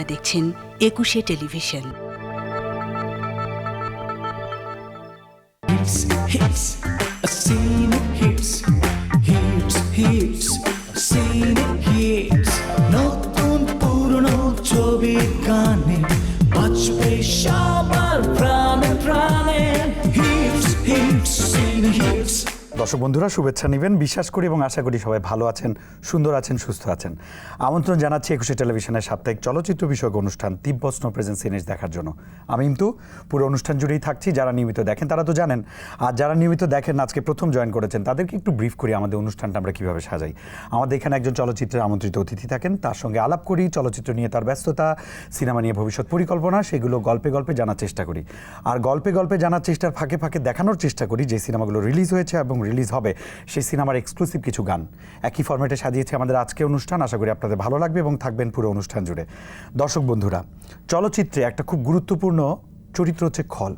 আপনারা দেখছেন একুশে টেলিভিশন। পুরনো ছবি গানে বাজবে শামা দর্শক বন্ধুরা, শুভেচ্ছা নেবেন। বিশ্বাস করি এবং আশা করি সবাই ভালো আছেন, সুন্দর আছেন, সুস্থ আছেন। আমন্ত্রণ জানাচ্ছি একুশে টেলিভিশনের সাপ্তাহিক চলচ্চিত্র বিষয়ক অনুষ্ঠান তিব্বত স্নো প্রেজেন্স সিনেজ দেখার জন্য। আমি কিন্তু পুরো অনুষ্ঠান জুড়েই থাকছি। যারা নিয়মিত দেখেন তারা তো জানেন, আর যারা নিয়মিত দেখেন, আজকে প্রথম জয়েন করেছেন, তাদেরকে একটু ব্রিফ করি আমাদের অনুষ্ঠানটা আমরা কীভাবে সাজাই। আমাদের এখানে একজন চলচ্চিত্রের আমন্ত্রিত অতিথি থাকেন, তার সঙ্গে আলাপ করি, চলচ্চিত্র নিয়ে তার ব্যস্ততা, সিনেমা নিয়ে ভবিষ্যৎ পরিকল্পনা, সেগুলো গল্পে গল্পে জানার চেষ্টা করি। আর গল্পে গল্পে জানার চেষ্টার ফাঁকে ফাঁকে দেখানোর চেষ্টা করি, যে সিনেমাগুলো রিলিজ হয়েছে এবং রিলিজ হবে, সেই সিনেমার এক্সক্লুসিভ কিছু গান। একই ফরম্যাটে সাজিয়েছে আমাদের আজকে অনুষ্ঠান। আশা করি আপনাদের ভালো লাগবে এবং থাকবেন পুরো অনুষ্ঠান জুড়ে। দর্শক বন্ধুরা, চলচ্চিত্রে একটা খুব গুরুত্বপূর্ণ চরিত্র হচ্ছে খল।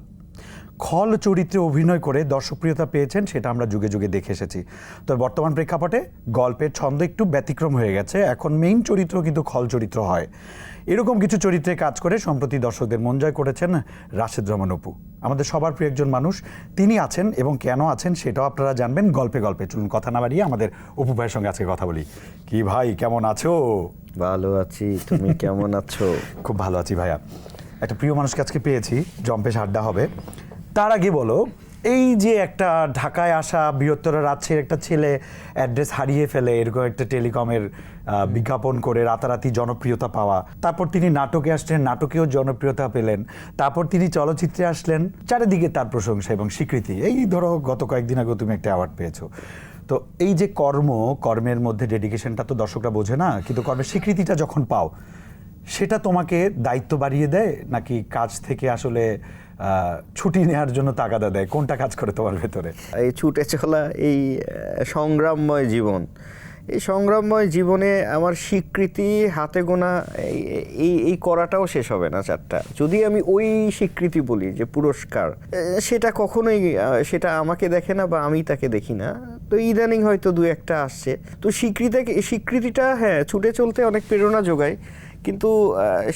খল চরিত্রে অভিনয় করে দর্শকপ্রিয়তা পেয়েছেন সেটা আমরা যুগে যুগে দেখে এসেছি। তো বর্তমান প্রেক্ষাপটে গল্পের ছন্দ একটু ব্যতিক্রম হয়ে গেছে। এখন মেইন চরিত্র কিন্তু খল চরিত্র হয়। এরকম কিছু চরিত্রে কাজ করে সম্প্রতি দর্শকদের মন জয় করেছেন রাশেদ রহমান অপু। আমাদের সবার প্রিয় একজন মানুষ তিনি আছেন এবং কেন আছেন সেটাও আপনারা জানবেন। গল্পে গল্পে চলুন কথা না বাড়িয়ে আমাদের অপু ভাইয়ের সঙ্গে আজকে কথা বলি। কি ভাই কেমন আছো? ভালো আছি তুমি কেমন আছো? খুব ভালো আছি ভাইয়া। একটা প্রিয় মানুষকে আজকে পেয়েছি জম্পেশ আড্ডা হবে। তার আগে বলো, এই যে একটা ঢাকায় আসা বৃহত্তর রাজ্যের একটা ছেলে অ্যাড্রেস হারিয়ে ফেলে, এরকম একটা টেলিকমের বিজ্ঞাপন করে রাতারাতি জনপ্রিয়তা পাওয়া, তারপর তিনি নাটকে আসলেন, নাটকেও জনপ্রিয়তা পেলেন, তারপর তিনি চলচ্চিত্রে আসলেন, চারিদিকে তার প্রশংসা এবং স্বীকৃতি। এই ধরো গত কয়েকদিন আগে তুমি একটা অ্যাওয়ার্ড পেয়েছ। তো এই যে কর্ম, কর্মের মধ্যে ডেডিকেশনটা তো দর্শকরা বোঝে না, কিন্তু কর্মের স্বীকৃতিটা যখন পাও, সেটা তোমাকে দায়িত্ব বাড়িয়ে দেয় নাকি কাজ থেকে আসলে ছুটি নেওয়ার জন্য তাগাদা দেয়। কোনটা কাজ করে তোমার ভেতরে? এই ছুটে চলা, এই সংগ্রামময় জীবন। এই সংগ্রামময় জীবনে আমার স্বীকৃতি হাতে গোনা, এই- এই করাটাও শেষ হবে না চারটা। যদি আমি ওই স্বীকৃতি বলি যে পুরস্কার সেটা কখনোই সেটা আমাকে দেখে না বা আমি তাকে দেখি না। তো ইদানিং হয়তো দু একটা আসছে। তো স্বীকৃতি, স্বীকৃতিটা হ্যাঁ ছুটে চলতে অনেক প্রেরণা যোগায়। কিন্তু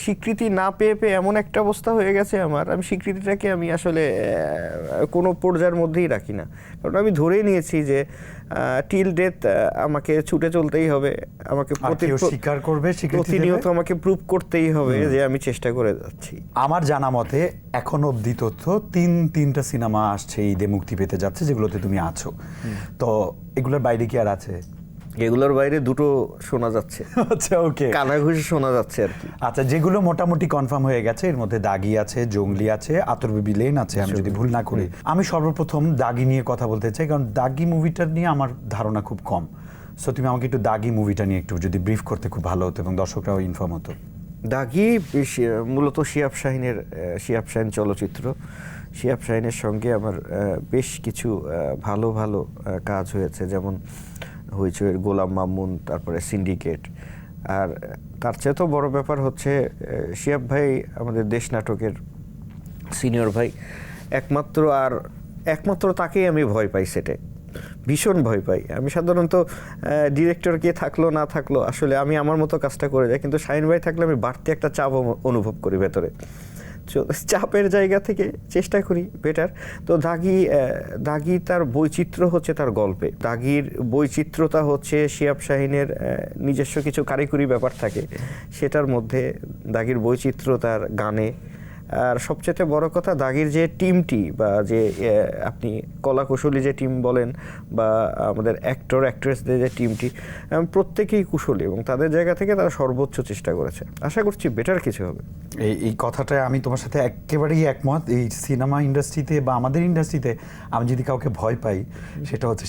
স্বীকৃতি না পেয়ে পেয়ে এমন একটা অবস্থা হয়ে গেছে আমার। আমি স্বীকৃতিটাকে আমি আসলে কোনো পর্যায়ের মধ্যেই রাখি না। কারণ আমি ধরেই নিয়েছি যে টিল ডেথ আমাকে ছুটে চলতেই হবে। আমাকে স্বীকার করবে? প্রতিনিয়ত আমাকে প্রুভ করতেই হবে যে আমি চেষ্টা করে যাচ্ছি। আমার জানা মতে এখন অবধি তথ্য তিন তিনটা সিনেমা আসছে ঈদে মুক্তি পেতে যাচ্ছে যেগুলোতে তুমি আছো। তো এগুলোর বাইরে কি আর আছে? এগুলোর বাইরে দুটো শোনা যাচ্ছে। আচ্ছা ওকে কানাঘুষে শোনা যাচ্ছে আর কি। আচ্ছা যেগুলো মোটামুটি কনফার্ম হয়ে গেছে এর মধ্যে দাগি আছে জঙ্গলি আছে আতরবিবি লেন আছে আমি যদি ভুল না করি। আমি সর্বপ্রথম দাগি নিয়ে কথা বলতে চাই কারণ দাগি মুভিটা নিয়ে আমার ধারণা খুব কম। সো তুমি আমাকে একটু দাগি মুভিটা নিয়ে একটু যদি ব্রিফ করতে খুব ভালো হতো এবং দর্শকরাও ইনফর্ম হতো। দাগি মূলত শিয়াব শাহিনের শিয়াব শাহিন চলচ্চিত্র। শিয়াব শাহিনের সঙ্গে আমার বেশ কিছু ভালো ভালো কাজ হয়েছে। যেমন হইচইয়ের গোলাম মামুন, তারপরে সিন্ডিকেট। আর তার চেয়ে তো বড় ব্যাপার হচ্ছে শিয়াব ভাই আমাদের দেশ নাটকের সিনিয়র ভাই, একমাত্র আর একমাত্র তাকেই আমি ভয় পাই সেটে। ভীষণ ভয় পাই। আমি সাধারণত ডিরেক্টর কে থাকল, না থাকল, আসলে আমি আমার মতো কাজটা করে যাই, কিন্তু শাহিন ভাই থাকলে আমি বাড়তি একটা চাপ অনুভব করি ভেতরে। চাপের জায়গা থেকে চেষ্টা করি বেটার তো দাগি দাগি তার বৈচিত্র্য হচ্ছে তার গল্পে। দাগির বৈচিত্র্যতা হচ্ছে শিয়াব শাহিনের নিজস্ব কিছু কারিগরি ব্যাপার থাকে। সেটার মধ্যে দাগির বৈচিত্র্য তার গানে আর সবচেয়ে বড় কথা দাগির যে টিমটি বা যে আপনি কলা কুশলী যে টিম বলেন বা আমাদের অ্যাক্টর, অ্যাক্ট্রেসদের যে টিমটি প্রত্যেকেই কুশলী এবং তাদের জায়গা থেকে তারা সর্বোচ্চ চেষ্টা করেছে। আশা করছি বেটার কিছু হবে। এই এই কথাটা আমি তোমার সাথে একেবারেই একমত। এই সিনেমা ইন্ডাস্ট্রিতে বা আমাদের ইন্ডাস্ট্রিতে আমি যদি কাউকে ভয় পাই, সেটা হচ্ছে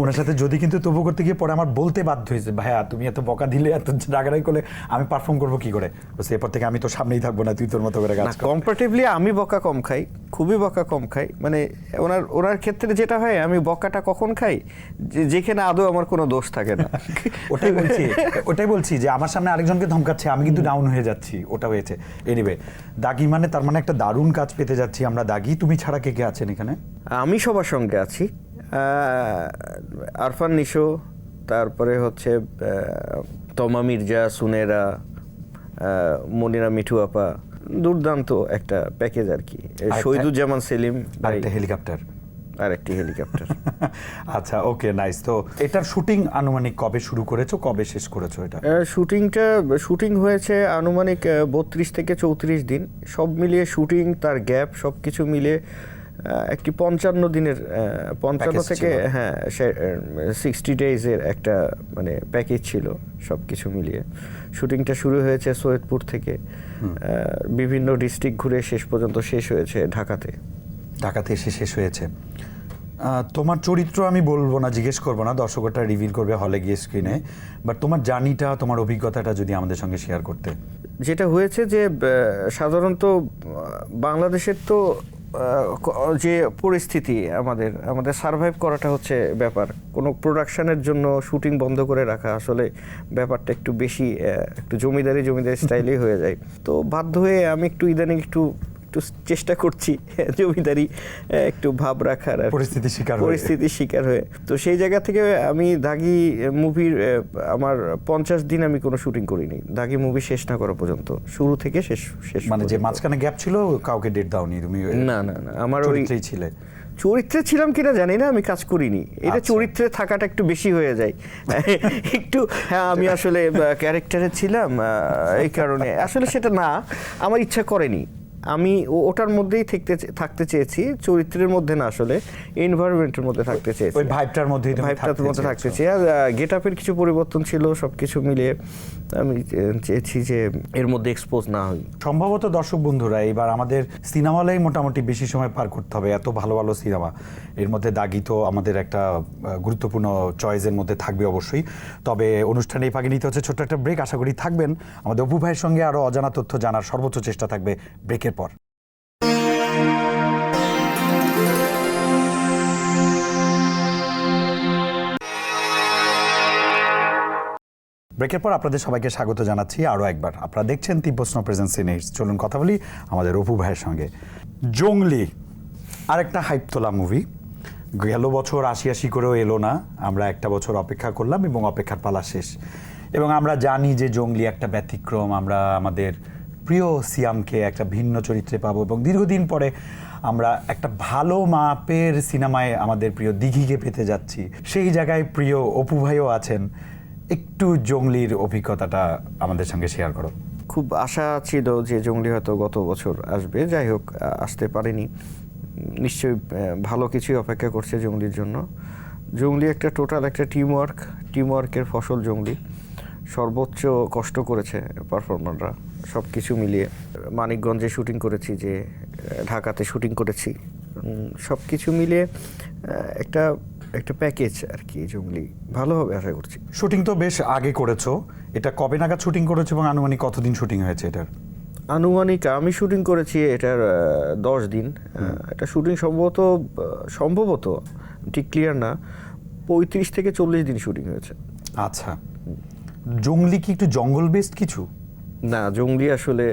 ওনার সাথে যদি কিন্তু তবু করতে গিয়ে পরে আমার বলতে বাধ্য হয়েছে, ভাইয়া, তুমি এত বকা দিলে, এত রাগারাগি করলে আমি পারফর্ম করব কি করে? এরপর থেকে আমি তো সামনেই থাকব না, তুই তোর মতো করে কাজ কম্পারেটিভলি আমি বকা কম খাই খুবই বকা কম খাই। মানে ওনার ওনার ক্ষেত্রে যেটা হয় আমি বকাটা কখন খাই? যে- যেখানে আদৌ আমার কোনো দোষ থাকে না। ওটাই বলছি ওটাই বলছি যে আমার সামনে আরেকজনকে ধমকাচ্ছে আমি কিন্তু ডাউন হয়ে যাচ্ছি ওটা হয়েছে। এনিওয়ে দাগি মানে তার মানে একটা দারুণ কাজ পেতে যাচ্ছি আমরা। দাগি তুমি ছাড়া কে কে আছেন এখানে? আমি সবার সঙ্গে আছি। আরফান নিশো তারপরে হচ্ছে তমা মির্জা সুনেরা মনিরা মিঠু আপা দুর্দান্ত একটা প্যাকেজ আর কি শহীদুজ্জামান সেলিম আরেকটা হেলিকপ্টার আর একটি হেলিকপ্টার আচ্ছা ওকে নাইস তো এটার শুটিং আনুমানিক কবে শুরু করেছ কবে শেষ করেছ এটা? শুটিংটা শুটিং হয়েছে আনুমানিক বত্রিশ থেকে চৌত্রিশ দিন। সব মিলিয়ে শুটিং তার গ্যাপ সব কিছু মিলিয়ে একটি পঞ্চান্ন দিনের পঞ্চান্ন থেকে। হ্যাঁ সিক্সটি ডেজের একটা মানে প্যাকেজ ছিল সব কিছু মিলিয়ে। শুটিংটা শুরু হয়েছে সৈয়দপুর থেকে। বিভিন্ন ডিস্ট্রিক্ট ঘুরে শেষ পর্যন্ত শেষ হয়েছে ঢাকাতে। ঢাকাতে এসে শেষ হয়েছে। তোমার চরিত্র আমি বলব না জিজ্ঞেস করব না দর্শকটা রিভিল করবে হলে গিয়ে স্ক্রিনে বাট তোমার জার্নিটা তোমার অভিজ্ঞতাটা যদি আমাদের সঙ্গে শেয়ার করতে। যেটা হয়েছে যে সাধারণত বাংলাদেশের তো যে পরিস্থিতি আমাদের আমাদের সার্ভাইভ করাটা হচ্ছে ব্যাপার। কোনো প্রোডাকশানের জন্য শুটিং বন্ধ করে রাখা আসলে ব্যাপারটা একটু বেশি একটু জমিদারি জমিদারি স্টাইলেই হয়ে যায়। তো বাধ্য হয়ে আমি একটু ইদানিং একটু একটু চেষ্টা করছি জমিদারি একটু ভাব রাখার আর পরিস্থিতির শিকার। পরিস্থিতির শিকার হয়ে। তো সেই জায়গা থেকে আমি দাগি মুভির আমার পঞ্চাশ দিন আমি কোনো শুটিং করিনি। দাগি মুভি শেষ না করা পর্যন্ত। শুরু থেকে শেষ শেষ মানে যে মাঝখানে গ্যাপ ছিল কাউকে ডেট দাওনি তুমি? না না না। আমার ওই ছিলে। চরিত্রে ছিলাম কিনা জানি না আমি কাজ করিনি। এটা আচ্ছা। চরিত্রে থাকাটা একটু বেশি হয়ে যায়। একটু হ্যাঁ আমি আসলে ক্যারেক্টারে ছিলাম এই কারণে। আসলে সেটা না আমার ইচ্ছা করেনি। আমি ওটার মধ্যেই থাকতে থাকতে চেয়েছি চরিত্রের মধ্যে না আসলে এনভায়রনমেন্টের মধ্যে থাকতে চেয়েছি। ওই ভাইবটার মধ্যেই তুমি ভাইবটার মধ্যে থাকতে চেয়েছো। চেয়ে আর গেট আপের কিছু পরিবর্তন ছিল সব কিছু মিলিয়ে আমি চেয়েছি যে এর মধ্যে এক্সপোজ না হই। সম্ভবত দর্শক বন্ধুরা এবার আমাদের সিনেমা হলেই মোটামুটি বেশি সময় পার করতে হবে এত ভালো ভালো সিনেমা। এর মধ্যে দাগি তো আমাদের একটা গুরুত্বপূর্ণ চয়েসের মধ্যে থাকবে অবশ্যই। তবে অনুষ্ঠানে এই ফাঁকে নিতে হচ্ছে ছোট্ট একটা ব্রেক আশা করি থাকবেন। আমাদের অপু ভাইয়ের সঙ্গে আরও অজানা তথ্য জানার সর্বোচ্চ চেষ্টা থাকবে ব্রেকের পর। ব্রেকের পর আপনাদের সবাইকে স্বাগত জানাচ্ছি আরও একবার। আপনারা দেখছেন তিব্বস্ন প্রেজেন্স সিনেস চলুন কথা বলি আমাদের অপু ভাইয়ের সঙ্গে। জংলি আরেকটা হাইপ তোলা মুভি গেল বছর আশি আশি করেও এলো না। আমরা একটা বছর অপেক্ষা করলাম এবং অপেক্ষার পালা শেষ। এবং আমরা জানি যে জঙ্গলি একটা ব্যতিক্রম। আমরা আমাদের প্রিয় সিয়ামকে একটা ভিন্ন চরিত্রে পাবো এবং দীর্ঘদিন পরে আমরা একটা ভালো মাপের সিনেমায় আমাদের প্রিয় দিঘিকে পেতে যাচ্ছি। সেই জায়গায় প্রিয় অপু ভাইও আছেন। একটু জঙ্গলির অভিজ্ঞতাটা আমাদের সঙ্গে শেয়ার করো। খুব আশা ছিল যে জঙ্গলি হয়তো গত বছর আসবে। যাই হোক আসতে পারেনি। নিশ্চয়ই ভালো কিছুই অপেক্ষা করছে জঙ্গলির জন্য। জঙ্গলি একটা টোটাল একটা টিম ওয়ার্ক টিম ওয়ার্কের ফসল জঙ্গলি। সর্বোচ্চ কষ্ট করেছে পারফর্মাররা সব কিছু মিলিয়ে। মানিকগঞ্জে শুটিং করেছি যে ঢাকাতে শুটিং করেছি। সব কিছু মিলিয়ে একটা একটা প্যাকেজ আর কি জঙ্গলি। ভালো হবে আশা করছি। শুটিং তো বেশ আগে করেছ। এটা কবে নাগাদ শুটিং করেছ এবং আনুমানিক কতদিন শুটিং হয়েছে এটার? আনুমানিক আমি শুটিং করেছি এটার দশ দিন। এটা শুটিং সম্ভবত সম্ভবত ঠিক ক্লিয়ার না পঁয়ত্রিশ থেকে চল্লিশ দিন শুটিং হয়েছে। আচ্ছা। জঙ্গলি কি একটু জঙ্গল বেসড কিছু? না জঙ্গলি আসলে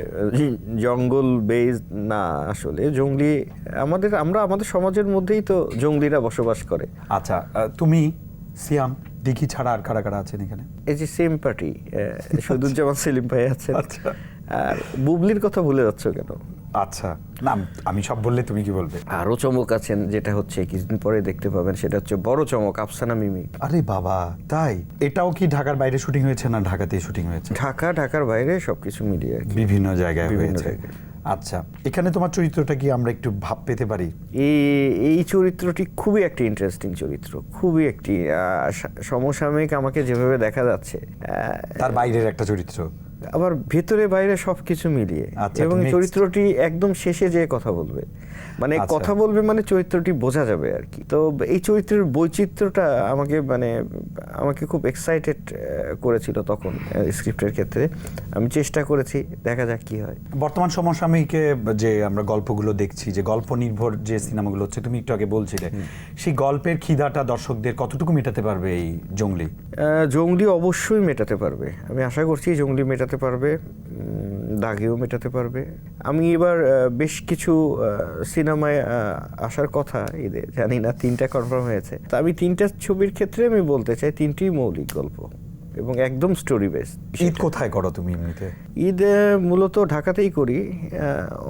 জঙ্গল বেজ না আসলে। জঙ্গলি আমাদের আমরা আমাদের সমাজের মধ্যেই তো জঙ্গলিরা বসবাস করে। আচ্ছা তুমি সিয়াম দিঘি ছাড়া আর কারা কারা আছেন এখানে? এই যে সেম পার্টি সৈদুজ্জামান সেলিম ভাই আছেন। আচ্ছা। আর বুবলির কথা ভুলে যাচ্ছ কেন? আচ্ছা না আমি সব বললে তুমি কি বলবে? আরও চমক আছেন যেটা হচ্ছে কিছুদিন পরে দেখতে পাবেন সেটা হচ্ছে বড় চমক আফসানা মিমি। আরে বাবা তাই? এটাও কি ঢাকার বাইরে শুটিং হয়েছে না ঢাকাতেই শুটিং হয়েছে? ঢাকা ঢাকার বাইরে সবকিছু মিলিয়ে আর কি। বিভিন্ন জায়গায় বিভিন্ন হয়েছে। জায়গায়। আচ্ছা এখানে তোমার চরিত্রটা কি আমরা একটু ভাব পেতে পারি? এই এই চরিত্রটি খুবই একটি ইন্টারেস্টিং চরিত্র খুবই একটি আহ, সা- সমসাময়িক আমাকে যেভাবে দেখা যাচ্ছে আহ, তার বাইরের একটা চরিত্র? আবার ভেতরে বাইরে সবকিছু মিলিয়ে। আচ্ছা, এবং চরিত্রটি একদম শেষে যে কথা বলবে। মানে আচ্ছা। কথা বলবে মানে চরিত্রটি বোঝা যাবে আর কি। তো এই চরিত্রের বৈচিত্র্যটা আমাকে মানে আমাকে খুব এক্সাইটেড করেছিল তখন স্ক্রিপ্টের ক্ষেত্রে। আমি চেষ্টা করেছি দেখা যাক কি হয়। বর্তমান সমসাময়িকে যে আমরা গল্পগুলো দেখছি যে গল্প নির্ভর যে সিনেমাগুলো হচ্ছে তুমি একটু আগে বলছিলে সেই গল্পের খিদাটা দর্শকদের কতটুকু মেটাতে পারবে এই জঙ্গলি? জঙ্গলি অবশ্যই মেটাতে পারবে। আমি আশা করছি জঙ্গলি মেটাতে পারবে দাগেও মেটাতে পারবে। আমি এবার বেশ কিছু সিনেমায় আসার কথা ঈদে জানি না তিনটা কনফার্ম হয়েছে। তা আমি তিনটা ছবির ক্ষেত্রে আমি বলতে চাই তিনটি মৌলিক গল্প এবং একদম স্টোরি বেস ঈদ কোথায় করো তুমি এমনিতে? ঈদ মূলত ঢাকাতেই করি।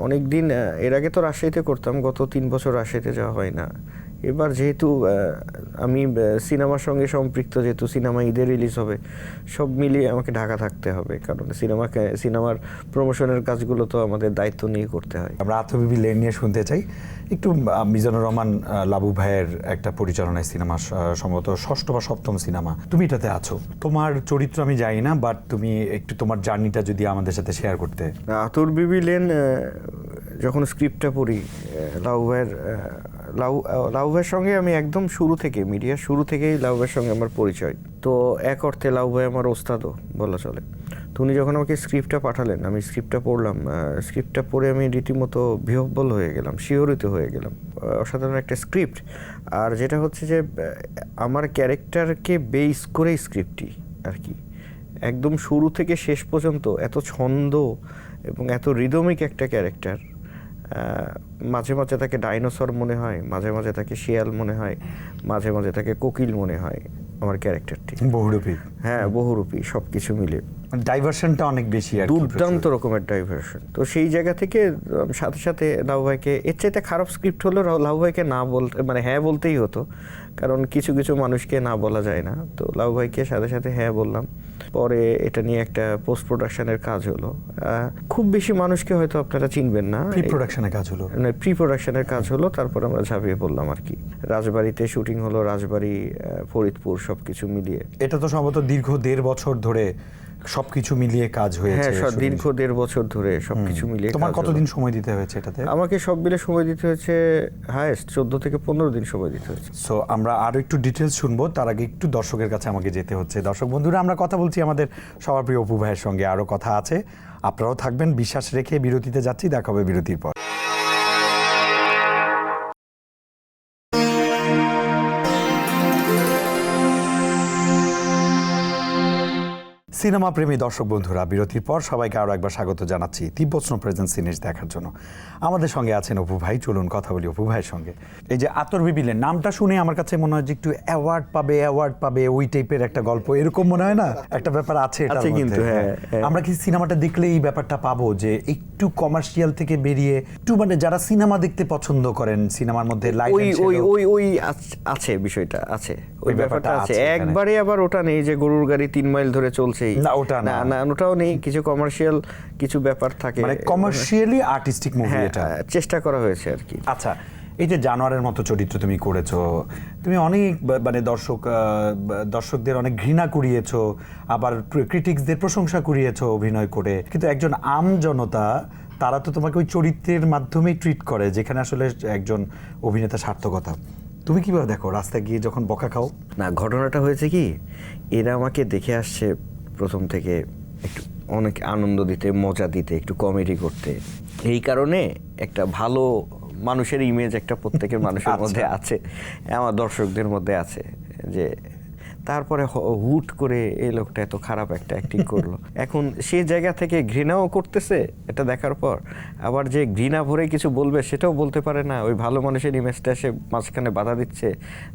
অনেক দিন এর আগে তো রাজশাহীতে করতাম গত তিন বছর রাজশাহীতে যাওয়া হয় না। এবার যেহেতু আমি সিনেমার সঙ্গে সম্পৃক্ত যেহেতু সিনেমা ঈদে রিলিজ হবে সব মিলিয়ে আমাকে ঢাকা থাকতে হবে কারণ সিনেমাকে সিনেমার প্রমোশনের কাজগুলো তো আমাদের দায়িত্ব নিয়ে করতে হয়। আমরা আত্মবিবি লেন নিয়ে শুনতে চাই। একটু মিজানুর রহমান লাবু ভাইয়ের একটা পরিচালনায় সিনেমা সম্ভবত ষষ্ঠ বা সপ্তম সিনেমা। তুমি এটাতে আছো। তোমার চরিত্র আমি জানি না বাট তুমি একটু তোমার জার্নিটা যদি আমাদের সাথে শেয়ার করতে। আতুর বিবি লেন যখন স্ক্রিপ্টটা পড়ি লাউ ভাইয়ের লাউ আহ, লাউ ভাইয়ের সঙ্গে আমি একদম শুরু থেকে মিডিয়া শুরু থেকেই লাউ ভাইয়ের সঙ্গে আমার পরিচয়। তো এক অর্থে লাউ ভাই আমার ওস্তাদও বলা চলে। তো উনি যখন আমাকে স্ক্রিপ্টটা পাঠালেন আমি স্ক্রিপ্টটা পড়লাম স্ক্রিপ্টটা পড়ে আমি রীতিমতো বিহব্বল হয়ে গেলাম শিহরিত হয়ে গেলাম। অসাধারণ একটা স্ক্রিপ্ট। আর যেটা হচ্ছে যে আমার ক্যারেক্টারকে বেস করেই স্ক্রিপ্টটি আর কি। একদম শুরু থেকে শেষ পর্যন্ত এত ছন্দ এবং এত রিদমিক একটা ক্যারেক্টার মাঝে মাঝে তাকে ডাইনোসর মনে হয় মাঝে মাঝে তাকে শিয়াল মনে হয় মাঝে মাঝে তাকে কোকিল মনে হয় আমার ক্যারেক্টারটি বহুরূপী। হ্যাঁ বহুরূপী সব কিছু মিলে। ডাইভার্সনটা অনেক বেশি আর দুর্দান্ত রকমের ডাইভার্সন তো সেই জায়গা থেকে সাথে সাথে লাউ ভাইকে এর চাইতে খারাপ স্ক্রিপ্ট রাও- লাউ ভাইকে না বলতে মানে হ্যাঁ বলতেই হতো কারণ কিছু কিছু মানুষকে না বলা যায় না। তো লাউ ভাইকে সাথে সাথে হ্যাঁ বললাম। পরে এটা নিয়ে একটা পোস্ট প্রোডাকশনের কাজ হলো। খুব বেশি মানুষকে হয়তো আপনারা চিনবেন না। প্রি প্রোডাকশনের কাজ হলো। মানে প্রি প্রোডাকশনের কাজ হলো তারপর আমরা ঝাঁপিয়ে পড়লাম আর কি। রাজবাড়িতে শুটিং হলো রাজবাড়ি ফরিদপুর সব কিছু মিলিয়ে। এটা তো সম্ভবত দীর্ঘ দেড় বছর ধরে সবকিছু মিলিয়ে কাজ হয়েছে হ্যাঁ দীর্ঘ দেড় বছর ধরে সবকিছু মিলিয়ে তোমার কতদিন সময় দিতে হয়েছে এটাতে? আমাকে সব মিলে সময় দিতে হয়েছে হায়েস্ট চোদ্দ থেকে পনেরো দিন সময় দিতে হয়েছে। সো আমরা আরও একটু ডিটেলস শুনব তার আগে একটু দর্শকের কাছে আমাকে যেতে হচ্ছে। দর্শক বন্ধুরা আমরা কথা বলছি আমাদের সবার প্রিয় অপু ভাইয়ের সঙ্গে আরও কথা আছে। আপনারাও থাকবেন বিশ্বাস রেখে বিরতিতে যাচ্ছি দেখা হবে বিরতির পর। সিনেমা প্রেমী দর্শক বন্ধুরা বিরতির পর সবাইকে আরও একবার স্বাগত জানাচ্ছি তিব্বস্ন প্রেজেন্ট সিনেস দেখার জন্য। আমাদের সঙ্গে আছেন অপু ভাই চলুন কথা বলি অপু ভাইয়ের সঙ্গে। এই যে আতর বিবিলের নামটা শুনে আমার কাছে মনে হয় যে একটু অ্যাওয়ার্ড পাবে অ্যাওয়ার্ড পাবে ওই টাইপের একটা গল্প। এরকম মনে হয় না? একটা ব্যাপার আছে আছে কিন্তু, হ্যাঁ, হ্যাঁ। আমরা কি সিনেমাটা দেখলে এই ব্যাপারটা পাবো যে একটু কমার্শিয়াল থেকে বেরিয়ে একটু মানে যারা সিনেমা দেখতে পছন্দ করেন সিনেমার মধ্যে ওই ওই ওই ওই আছে বিষয়টা আছে। ওই ব্যাপারটা আছে। একবারে আবার ওটা নেই যে গরুর গাড়ি তিন মাইল ধরে চলছেই না, ওটা না। না। ওটাও নেই। কিছু কমার্শিয়াল কিছু ব্যাপার থাকে। মানে কমার্শিয়ালি আর্টিস্টিক মুভি হ্যাঁ এটা। চেষ্টা করা হয়েছে আর কি। আচ্ছা এই যে জানোয়ারের মতো চরিত্র তুমি করেছ তুমি অনেক মানে দর্শক দর্শকদের অনেক ঘৃণা কুড়িয়েছো আবার ক্রিটিক্সদের প্রশংসা কুড়িয়েছো অভিনয় করে। কিন্তু একজন আম জনতা তারা তো তোমাকে ওই চরিত্রের মাধ্যমেই ট্রিট করে যেখানে আসলে একজন অভিনেতা সার্থকতা। তুমি কীভাবে দেখো? রাস্তায় গিয়ে যখন বকা খাও? না ঘটনাটা হয়েছে কি এরা আমাকে দেখে আসছে প্রথম থেকে একটু অনেক আনন্দ দিতে মজা দিতে একটু কমেডি করতে এই কারণে একটা ভালো মানুষের ইমেজ একটা প্রত্যেকের মানুষের আচ্ছা। মধ্যে আছে আমার দর্শকদের মধ্যে আছে যে তারপরে হুট করে এই লোকটা এত খারাপ একটা অ্যাক্টিং করল। এখন সে জায়গা থেকে ঘৃণাও করতেছে এটা দেখার পর। আবার যে ঘৃণা ভরে কিছু বলবে সেটাও বলতে পারে না। ওই ভালো মানুষের ইমেজটা এসে মাঝখানে বাধা দিচ্ছে।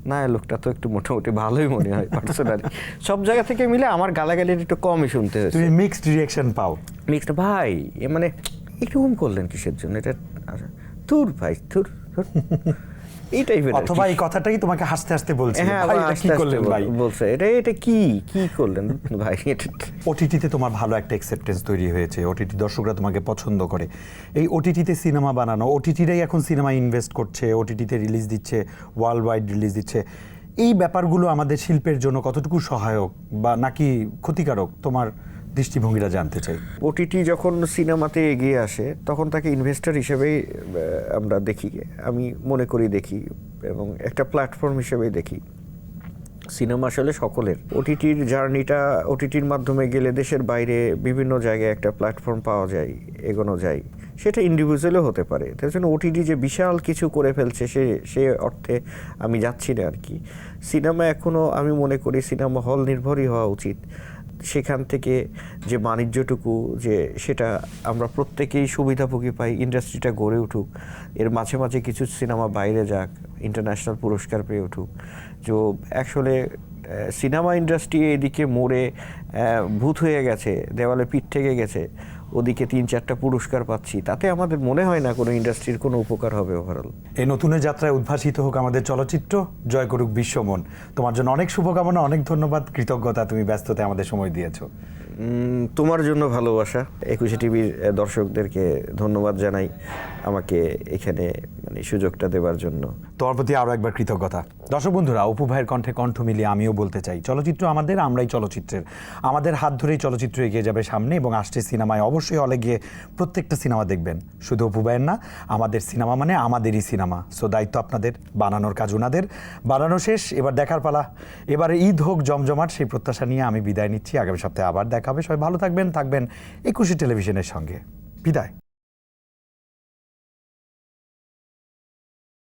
না এই লোকটা তো একটু মোটামুটি ভালোই মনে হয় পার্সোনালি সব জায়গা থেকে মিলে আমার গালাগালির একটু কমই শুনতে হয়েছে। তুমি মিক্সড রিয়াকশন পাও। মিক্সড ভাই এ মানে এরকম করলেন কিসের জন্য? এটা তুর ভাই তুর তুর। এই টাইপের অথবা এই কথাটাই তোমাকে হাসতে হাসতে বলছে হ্যাঁ ভাই এটা কি করলেন ভাই? বলছে এটা এটা কি কি করলেন ভাই? ওটিটিতে তোমার ভালো একটা অ্যাকসেপ্টেন্স তৈরি হয়েছে ওটিটি দর্শকরা তোমাকে পছন্দ করে। এই ওটিটিতে সিনেমা বানানো ওটিটিরাই এখন সিনেমা ইনভেস্ট করছে ওটিটিতে রিলিজ দিচ্ছে ওয়ার্ল্ড ওয়াইড রিলিজ দিচ্ছে। এই ব্যাপারগুলো আমাদের শিল্পের জন্য কতটুকু সহায়ক বা নাকি ক্ষতিকারক তোমার দৃষ্টিভঙ্গিটা জানতে চাই। ওটিটি যখন সিনেমাতে এগিয়ে আসে, তখন তাকে ইনভেস্টার হিসেবেই আমরা দেখি। আমি মনে করি দেখি এবং একটা প্ল্যাটফর্ম হিসেবেই দেখি। সিনেমা আসলে সকলের। ওটিটির জার্নিটা, ওটিটির মাধ্যমে গেলে দেশের বাইরে বিভিন্ন জায়গায় একটা প্ল্যাটফর্ম পাওয়া যায়, এগোনো যায়। সেটা ইন্ডিভিজুয়ালও হতে পারে। তার জন্য ওটিটি যে বিশাল কিছু করে ফেলছে, সে সে অর্থে আমি যাচ্ছি না আর কি। সিনেমা এখনও আমি মনে করি সিনেমা হল নির্ভরই হওয়া উচিত। সেখান থেকে যে বাণিজ্যটুকু, যে সেটা আমরা প্রত্যেকেই সুবিধাভোগী পাই, ইন্ডাস্ট্রিটা গড়ে উঠুক। এর মাঝে মাঝে কিছু সিনেমা বাইরে যাক, ইন্টারন্যাশনাল পুরস্কার পেয়ে উঠুক। তো আসলে সিনেমা ইন্ডাস্ট্রি এদিকে মোড়ে ভূত হয়ে গেছে, দেওয়ালে পিঠ থেকে গেছে। ওদিকে তিন চারটা পুরস্কার পাচ্ছি। তাতে আমাদের মনে হয় না কোনো ইন্ডাস্ট্রির কোনো উপকার হবে ওভারঅল এই নতুনের যাত্রায় উদ্ভাসিত হোক আমাদের চলচ্চিত্র জয় করুক বিশ্বমন তোমার জন্য অনেক শুভকামনা অনেক ধন্যবাদ কৃতজ্ঞতা তুমি ব্যস্ততায় আমাদের সময় দিয়েছ। তোমার জন্য ভালোবাসা। একুশে টিভির দর্শকদেরকে ধন্যবাদ জানাই আমাকে এখানে মানে সুযোগটা দেওয়ার জন্য। তোমার প্রতি আরও একবার কৃতজ্ঞতা। দর্শক বন্ধুরা, অপু ভাইয়ের কণ্ঠে কণ্ঠ মিলিয়ে আমিও বলতে চাই, চলচ্চিত্র আমাদের, আমরাই চলচ্চিত্রের। আমাদের হাত ধরেই চলচ্চিত্র এগিয়ে যাবে সামনে এবং আসছে সিনেমায় অবশ্যই হলে গিয়ে প্রত্যেকটা সিনেমা দেখবেন। শুধু অপু ভাইয়ের না, আমাদের সিনেমা মানে আমাদেরই সিনেমা। সো দায়িত্ব আপনাদের, বানানোর কাজ ওনাদের। বানানো শেষ, এবার দেখার পালা। এবারে ঈদ হোক, জমজমাট, সেই প্রত্যাশা নিয়ে আমি বিদায় নিচ্ছি। আগামী সপ্তাহে আবার দেখা হবে। সবাই ভালো থাকবেন থাকবেন একুশে টেলিভিশনের সঙ্গে। বিদায়।